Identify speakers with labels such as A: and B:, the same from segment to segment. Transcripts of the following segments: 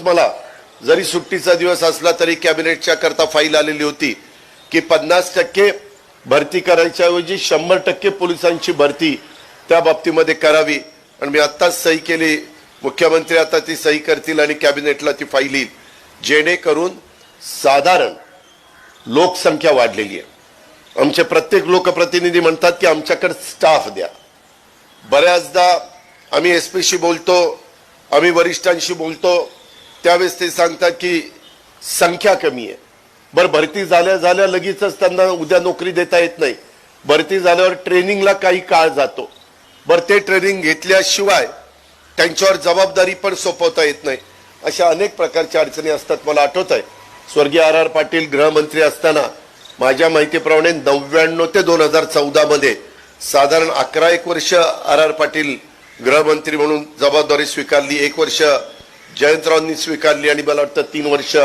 A: दिवस मला. जरी सुट्टीचा दिवस असला तरी कॅबिनेटच्या करता फाईल आलेली होती की पन्नास टक्के भरती करायच्या ऐवजी शंभर टक्के पोलिसांची भरती त्या बाबतीमध्ये करावी. आणि मी आत्ताच सही केली. मुख्यमंत्री आता ती सही करतील आणि कॅबिनेटला ती फाईल येईल. जेणेकरून साधारण लोकसंख्या वाढलेली आहे. आमचे प्रत्येक लोकप्रतिनिधी म्हणतात की आमच्याकडे स्टाफ द्या. बऱ्याचदा आम्ही एस पीशी बोलतो आम्ही वरिष्ठांशी बोलतो त्यावेळेस ते सांगतात की संख्या कमी आहे. बरं भरती झाल्या झाल्या लगेचच त्यांना उद्या नोकरी देता येत नाही. भरती झाल्यावर ट्रेनिंगला काही काळ जातो. बरं ते ट्रेनिंग घेतल्याशिवाय त्यांच्यावर जबाबदारी पण सोपवता येत नाही. अशा अनेक प्रकारच्या अडचणी असतात मला आठवत आहे. स्वर्गीय आर आर पाटील गृहमंत्री असताना माझ्या माहितीप्रमाणे नव्याण्णव ते दोन हजार चौदामध्ये साधारण अकरा एक वर्ष आर आर पाटील गृहमंत्री म्हणून जबाबदारी स्वीकारली. एक वर्ष जयंतरावांनी स्वीकारली आणि मला वाटतं तीन वर्ष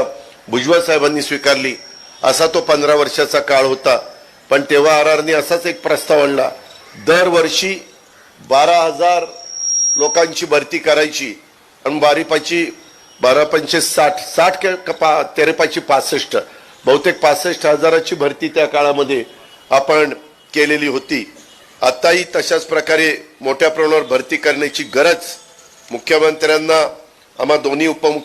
A: भुजबळ साहेबांनी स्वीकारली असा तो पंधरा वर्षाचा काळ होता. पण तेव्हा आर आरने असाच एक प्रस्ताव आणला दरवर्षी बारा हजार लोकांची भरती करायची आणि बारीपाची बारा पंचे साठ साठ के- पा तेरेपाची पासष्ट बहुतेक पासष्ट हजाराची भरती त्या काळामध्ये आपण केलेली होती. आताही तशाच प्रकारे मोठ्या प्रमाणावर भरती करण्याची गरज मुख्यमंत्र्यांना Amadonil Pão